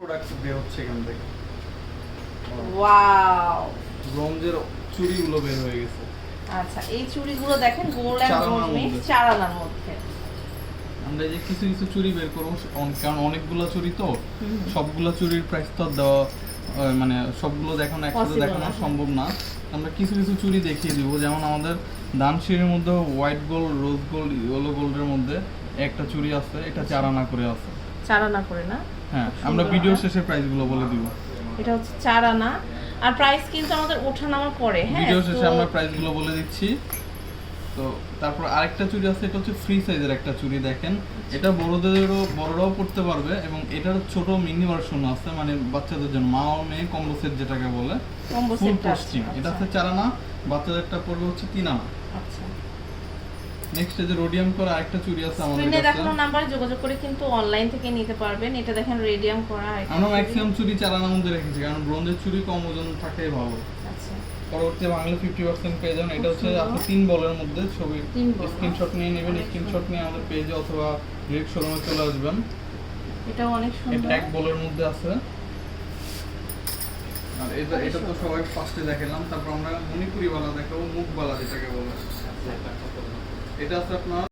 Product বের হচ্ছে এখান থেকে। ওয়াও ব্রোঞ্জের চুড়িগুলো বের হয়ে গেছে। আচ্ছা এই চুড়িগুলো দেখেন গোল্ড এন্ড গোল্ড মিক্স মধ্যে। চার আনার মধ্যে। আমরা যে কিছু কিছু চুড়ি বের করব কারণ অনেকগুলো চুড়ি তো সবগুলো চুরির প্রাইস তো দেওয়া মানে সবগুলো দেখানো একসাথে দেখানো সম্ভব না। আমরা কিছু কিছু চুড়ি দেখিয়ে দিব যেমন আমাদের দানশিরের মধ্যে white gold rose gold yellow গোল্ডের মধ্যে একটা চুড়ি আছে এটা চার আনা করে আছে। চার আনা করে না? হ্যাঁ আমরা ভিডিও শেষে প্রাইসগুলো বলে দিব। এটা হচ্ছে চার আনা আর প্রাইস কিন্তু আমাদের ওঠানামা করে হ্যাঁ ভিডিও শেষে আমরা প্রাইসগুলো বলে দিচ্ছি। তো তারপর আরেকটা চুড়ি আছে এটা হচ্ছে ফ্রি সাইজের একটা চুড়ি দেখেন। এটা বড়দেরও বড়রাও পড়তে পারবে এবং এটার ছোট মিনি ভার্সন আছে মানে বাচ্চাদের জন্য মা ও মেয়ে কম্বো সেট যেটাকে বলে কম্বো সেটটা পশ্চিম এটা হচ্ছে চার আনা বাচ্চাদেরটা পড়বে হচ্ছে তিন আনা। আচ্ছা। নেক্সট যে রোডিয়াম করা আরেকটা চুড়ি আছে আমাদের স্ক্রিনে কাছে। দেখানো নাম্বারে যোগাযোগ করে কিন্তু অনলাইন থেকে নিতে পারবেন। এটা দেখেন রেডিয়াম করা আমরা ম্যাক্সিমাম চুড়ি চার আনার মধ্যে রেখেছি কারণ ব্রোঞ্জের চুড়ি কম ওজন থাকে ভালো। আচ্ছা। পরবর্তী বাংলা ফিফটি পার্সেন্ট পেয়ে যাবেন। এটা হচ্ছে আপনি তিন বলের মধ্যে ছবি স্ক্রিনশট নিয়ে নেবেন। স্ক্রিনশট নিয়ে আমাদের পেজে অথবা ডিরেক্ট শোরুমে চলে আসবেন। এটাও অনেক এটা সুন্দর। এক বলের মধ্যে আছে। আর এটা এটা তো সবাই ফার্স্টে দেখালাম। তারপর আমরা মণিপুরি বালা দেখাবো মুখ বালা যেটাকে বলে। এটা আছে আপনার